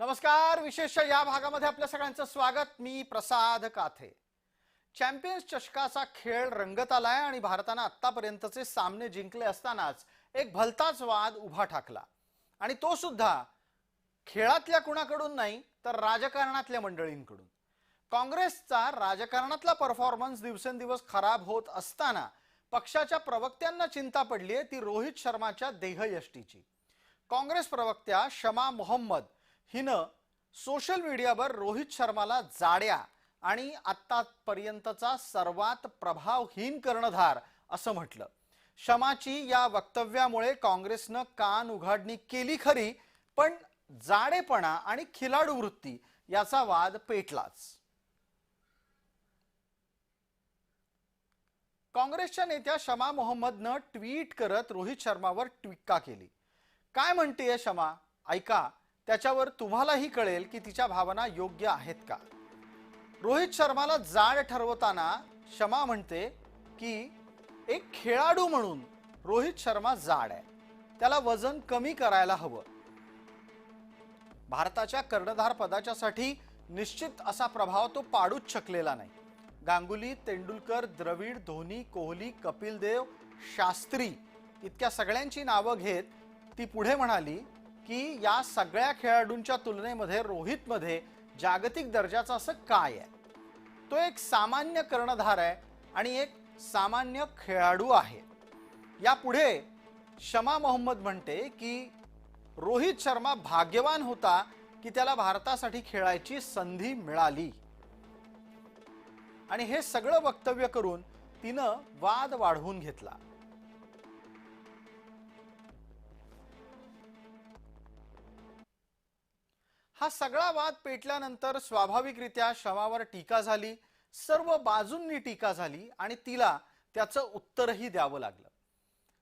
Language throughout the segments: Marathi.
नमस्कार विशेष या भागामध्ये आपल्या सगळ्यांचं स्वागत. मी प्रसाद काथे. चॅम्पियन्स चषकाचा खेळ रंगत आलाय आणि भारतानं आतापर्यंतचे सामने जिंकले असतानाच एक भलताच वाद उभा ठाकला. आणि तो सुद्धा खेळातल्या कुणाकडून नाही तर राजकारणातल्या मंडळींकडून. काँग्रेसचा राजकारणातला परफॉर्मन्स दिवसेंदिवस खराब होत असताना पक्षाच्या प्रवक्त्यांना चिंता पडली आहे ती रोहित शर्माच्या देहयष्टीची. काँग्रेस प्रवक्त्या शमा मोहम्मद हिनं सोशल मीडियावर रोहित शर्माला जाड्या आणि आत्तापर्यंतचा सर्वात प्रभावहीन कर्णधार असं म्हटलं. शमाची या वक्तव्यामुळे काँग्रेसनं कान उघाडणी केली खरी पण जाडेपणा आणि खिलाडू वृत्ती याचा वाद पेटलाच. काँग्रेसच्या नेत्या शमा मोहम्मदनं ट्विट करत रोहित शर्मावर टीका केली. काय म्हणतेय शमा ऐका. त्याच्यावर तुम्हालाही कळेल की तिच्या भावना योग्य आहेत का. रोहित शर्माला जाड ठरवताना शमा म्हणते की एक खेळाडू म्हणून रोहित शर्मा जाड आहे. त्याला वजन कमी करायला हवं. भारताच्या कर्णधार पदाच्यासाठी निश्चित असा प्रभाव तो पाडूच शकलेला नाही. गांगुली तेंडुलकर द्रविड धोनी कोहली कपिल देव शास्त्री इतक्या सगळ्यांची नावं घेत ती पुढे म्हणाली की या सगळ्या खेळाडूंच्या तुलनेमध्ये रोहितमध्ये जागतिक दर्जाचं असं काय आहे? तो एक सामान्य कर्णधार आहे आणि एक सामान्य खेळाडू आहे. यापुढे शमा मोहम्मद म्हणते की रोहित शर्मा भाग्यवान होता की त्याला भारतासाठी खेळायची संधी मिळाली. आणि हे सगळं वक्तव्य करून तिनं वाद वाढवून घेतला. हा सगळा वाद पेटल्यानंतर स्वाभाविकरित्या शवावर टीका झाली सर्व बाजूंनी टीका झाली आणि तिला त्याचं उत्तरही द्यावं लागलं.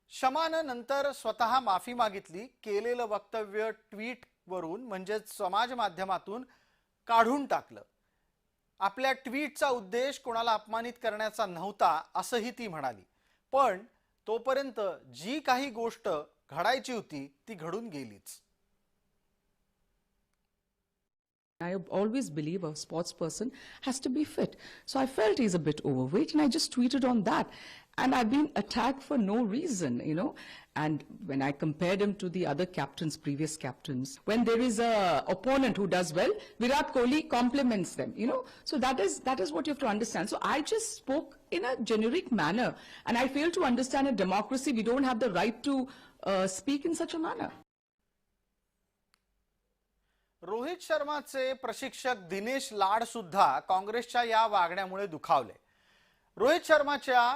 शमानं नंतर स्वतः माफी मागितली केलेलं वक्तव्य ट्विटवरून म्हणजेच समाज माध्यमातून काढून टाकलं. आपल्या ट्विटचा उद्देश कोणाला अपमानित करण्याचा नव्हता असंही ती म्हणाली. पण तोपर्यंत जी काही गोष्ट घडायची होती ती घडून गेलीच. I always believe a sports person has to be fit. So I felt he's a bit overweight and I just tweeted on that. And I've been attacked for no reason, you know. And when I compared him to the other captains, previous captains, when there is a opponent who does well, Virat Kohli compliments them, you know. So that is that is what you have to understand. So I just spoke in a generic manner, and I fail to understand a democracy. We don't have the right to uh, speak in such a manner. Rohit शर्माचे प्रशिक्षक दिनेश लाड सुद्धा काँग्रेसच्या या वागण्यामुळे दुखावले. रोहित शर्माच्या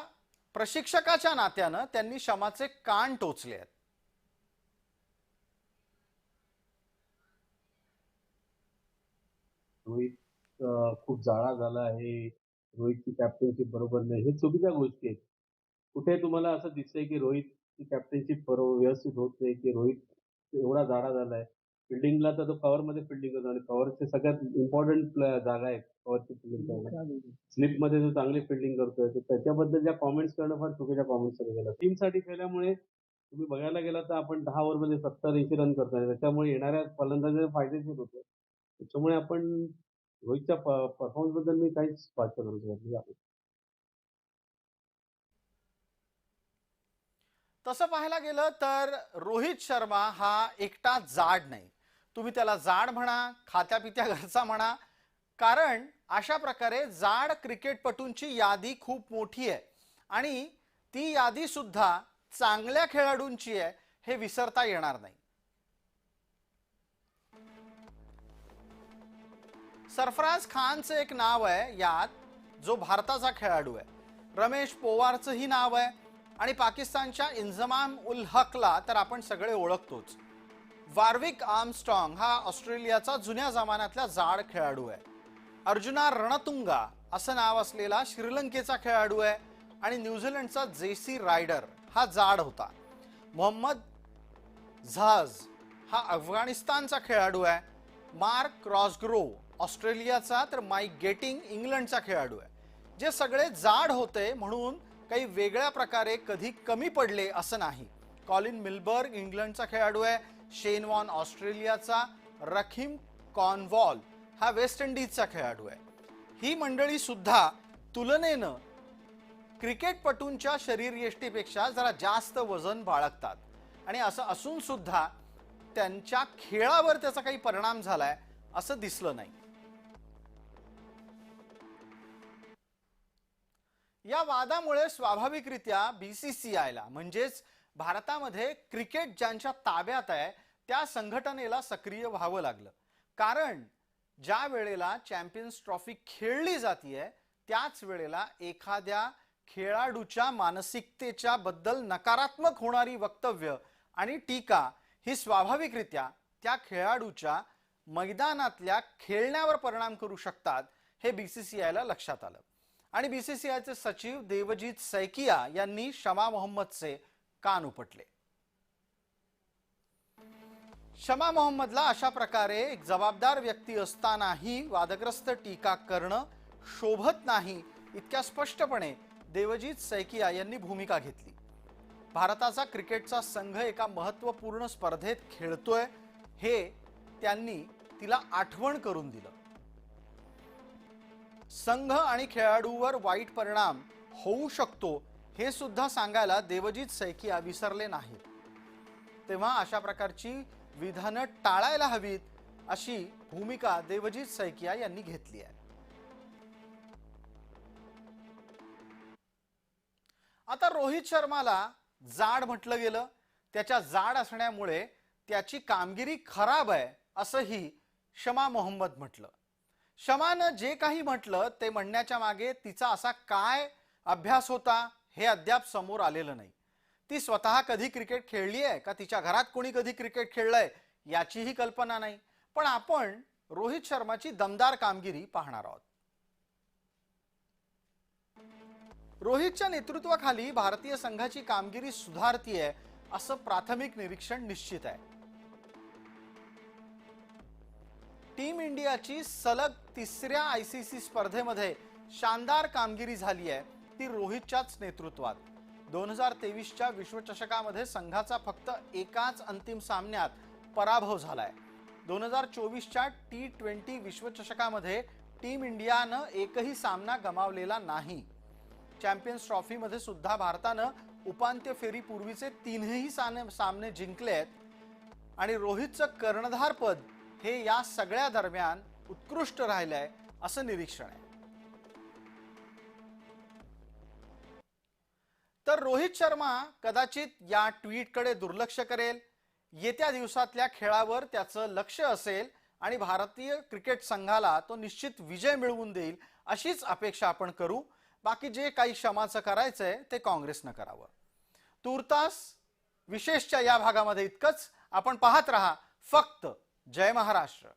प्रशिक्षकाच्या नात्यानं त्यांनी शमाचे कान टोचले आहेत. रोहित खूप जाळा झाला आहे. रोहितची कॅप्टनशिप बरोबर नाही. हे चुकीच्या गोष्टी आहेत. कुठे तुम्हाला असं दिसतंय की रोहितची कॅप्टनशिप बरोबर व्यवस्थित होत नाही की रोहित एवढा जाडा झालाय? फिल्डिंगला तर तो कव्हरमध्ये फिल्डिंग करतो आणि कव्हरचे सगळ्यात इम्पॉर्टंट जागा आहे कव्हरची फिल्डिंग करणं स्लिपमध्ये जो चांगली फिल्डिंग करतोय. तर त्याच्याबद्दल ज्या कॉमेंट्स करणं फार चुकीच्या कॉमेंट्स केलं टीमसाठी खेळल्यामुळे तुम्ही बघायला गेला तर आपण दहा ओव्हरमध्ये सत्तर ऐंशी रन करतोय त्याच्यामुळे येणाऱ्या फलंदाजाला फायदेशीर होतो त्याच्यामुळे आपण रोहितच्या परफॉर्मन्सबद्दल मी काहीच भाष्य करू शकत नाही. तसं पाहायला गेलं तर रोहित शर्मा हा एकटा जाड नाही. तुम्ही त्याला जाड म्हणा खात्यापित्या घरचा म्हणा. कारण अशा प्रकारे जाड क्रिकेटपटूंची यादी खूप मोठी आहे. आणि ती यादी सुद्धा चांगल्या खेळाडूंची आहे हे विसरता येणार नाही. सरफराज खानचं एक नाव आहे यात जो भारताचा खेळाडू आहे. रमेश पोवारचंही नाव आहे. आणि पाकिस्तानच्या इंजमाम उल हकला तर आपण सगळे ओळखतोच. वार्विक आर्मस्ट्रॉंग हा ऑस्ट्रेलियाचा जुन्या जमान्यातला जाड खेळाडू आहे. अर्जुना रणतुंगा असं नाव असलेला श्रीलंकेचा खेळाडू आहे आणि न्यूझीलंडचा जेसी रायडर हा जाड होता. मोहम्मद झाज हा अफगाणिस्तानचा खेळाडू आहे. मार्क क्रॉसग्रो ऑस्ट्रेलियाचा तर माईक गेटिंग इंग्लंडचा खेळाडू आहे. जे सगळे जाड होते म्हणून काही वेगळ्या प्रकारे कधी कमी पडले असं नाही. कॉलिन मिलबर्ग इंग्लंडचा खेळाडू आहे. शेन वॉन ऑस्ट्रेलियाचा रखीम कॉनवॉल हा वेस्ट इंडिजचा खेळाडू आहे. ही मंडळी सुद्धा तुलनेनं क्रिकेटपटूंच्या शरीरयष्टीपेक्षा जरा जास्त वजन बाळगतात. आणि असं असून सुद्धा त्यांच्या खेळावर त्याचा काही परिणाम झालाय असं दिसलं नाही. या वादामुळे स्वाभाविकरित्या बीसीसीआयला म्हणजेच भारतामध्ये क्रिकेट ज्यांच्या ताब्यात आहे त्या संघटनेला सक्रिय व्हावं लागलं. कारण ज्या वेळेला चॅम्पियन्स ट्रॉफी खेळली जातीये त्याच वेळेला एखाद्या खेळाडूच्या मानसिकतेच्या बद्दल नकारात्मक होणारी वक्तव्य आणि टीका ही स्वाभाविकरित्या त्या खेळाडूच्या मैदानातल्या खेळण्यावर परिणाम करू शकतात हे बीसीसीआयला लक्षात आलं. आणि बीसीसीआयचे सचिव देवजीत सैकिया यांनी शमा मोहम्मदचे कान उपटले. शमा मोहम्मदला अशा प्रकारे एक जबाबदार व्यक्ती असतानाही वादग्रस्त टीका करणं शोभत नाही इतक्या स्पष्टपणे देवजीत सैकिया यांनी भूमिका घेतली. भारताचा क्रिकेटचा संघ एका महत्त्वपूर्ण स्पर्धेत खेळतोय हे त्यांनी तिला आठवण करून दिलं. संघ आणि खेळाडूवर वाईट परिणाम होऊ शकतो हे सुद्धा सांगायला देवजीत सैकिया विसरले नाहीत. तेव्हा अशा प्रकारची विधानं टाळायला हवीत अशी भूमिका देवजीत सैकिया यांनी घेतली आहे. आता रोहित शर्माला जाड म्हटलं गेलं. त्याच्या जाड असण्यामुळे त्याची कामगिरी खराब आहे असंही शमा मोहम्मद म्हटलं. शमानं जे काही म्हटलं ते म्हणण्याच्या मागे तिचा असा काय अभ्यास होता? हे अद्याप समोर आलेलं नाही. ती स्वतः कधी क्रिकेट खेळली आहे का तिच्या घरात कोणी कधी क्रिकेट खेळलंय याचीही कल्पना नाही. पण आपण रोहित शर्माची दमदार कामगिरी पाहणार आहोत. रोहितच्या नेतृत्वाखाली भारतीय संघाची कामगिरी सुधारतीये असं प्राथमिक निरीक्षण निश्चित आहे. टीम इंडियाची सलग तिसऱ्या आयसीसी स्पर्धेमध्ये शानदार कामगिरी झाली आहे ती रोहितच्याच नेतृत्वात. दोन हजार तेवीसच्या विश्वचषकामध्ये संघाचा फक्त एकाच अंतिम सामन्यात पराभव झालाय. दोन हजार चोवीसच्या टी ट्वेंटी विश्वचषकामध्ये टीम इंडियानं एकही सामना गमावलेला नाही. चॅम्पियन्स ट्रॉफीमध्ये सुद्धा भारतानं उपांत्य फेरीपूर्वीचे तीनही साने- सामने जिंकले आहेत. आणि रोहितचं कर्णधारपद हे या सगळ्या दरम्यान उत्कृष्ट राहिलं आहे असं निरीक्षण आहे. तर रोहित शर्मा कदाचित या ट्विटकडे दुर्लक्ष करेल. येत्या दिवसातल्या खेळावर त्याचं लक्ष असेल आणि भारतीय क्रिकेट संघाला तो निश्चित विजय मिळवून देईल अशीच अपेक्षा आपण करू. बाकी जे काही क्षमाचं करायचंय ते काँग्रेसनं करावं. तूर्तास विशेषच्या या भागामध्ये इतकंच. आपण पाहत रहा फक्त जय महाराष्ट्र.